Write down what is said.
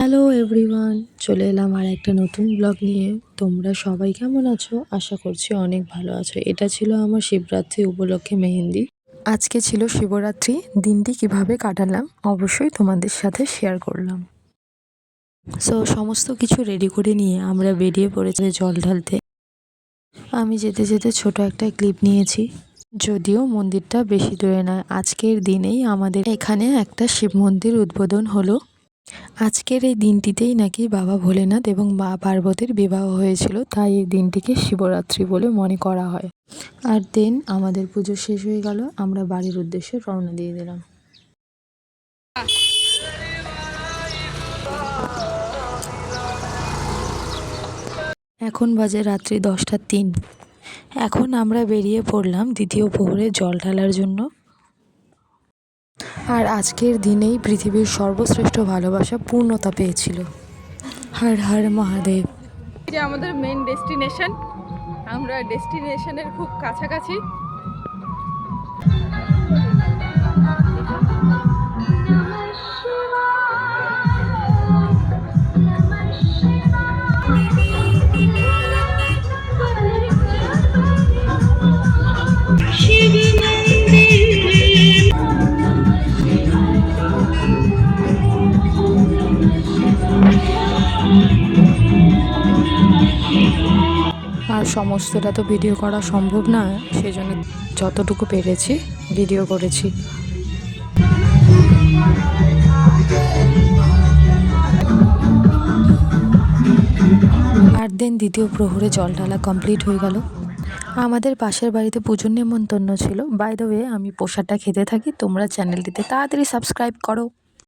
Hello everyone চলে এলাম আর একটা নতুন ব্লগ নিয়ে। তোমরা সবাই কেমন আছো? আশা করছি অনেক ভালো আছো। এটা ছিল আমার শিবরাত্রি উপলক্ষে মেহেন্দি। আজকে ছিল শিবরাত্রি। দিনটি কীভাবে কাটালাম অবশ্যই তোমাদের সাথে শেয়ার করলাম। সো সমস্ত কিছু রেডি করে নিয়ে আমরা বেরিয়ে পড়েছি জল ঢালতে। আমি যেতে যেতে ছোট একটা ক্লিপ নিয়েছি। যদিও মন্দিরটা বেশি দূরে নয়। আজকের দিনেই আমাদের এখানে একটা শিব মন্দির উদ্বোধন হলো। আজকের এই দিনটিতেই নাকি বাবা ভোলেনাথ এবং মা পার্বতীর বিবাহ হয়েছিল, তাই এই দিনটিকে শিবরাত্রি বলে মনে করা হয়। আর দেন আমাদের পুজো শেষ হয়ে গেল, আমরা বাড়ির উদ্দেশ্যে রওনা দিয়ে দিলাম। এখন বাজে রাত্রি দশটা তিন। এখন আমরা বেরিয়ে পড়লাম দ্বিতীয় প্রহরে জল ঢালার জন্য। আর আজকের দিনেই পৃথিবীর সর্বশ্রেষ্ঠ ভালোবাসা পূর্ণতা পেয়েছিল। হর হর মহাদেব। যে আমাদের মেন ডেস্টিনেশন আমরা ডেস্টিনেশনের খুব কাছাকাছি। আর সমস্তটা তো ভিডিও করা সম্ভব না সেই সেজন্য যতটুকু পেরেছি ভিডিও করেছি। আর দিন দ্বিতীয় প্রহরে জল ঢালা কমপ্লিট হয়ে গেল। আমাদের পাশের বাড়িতে পুজোর নেমন্তন্ন ছিল। বাই ওয়ে আমি পোশাকটা খেতে থাকি, তোমরা চ্যানেলটিতে তাড়াতাড়ি সাবস্ক্রাইব করো।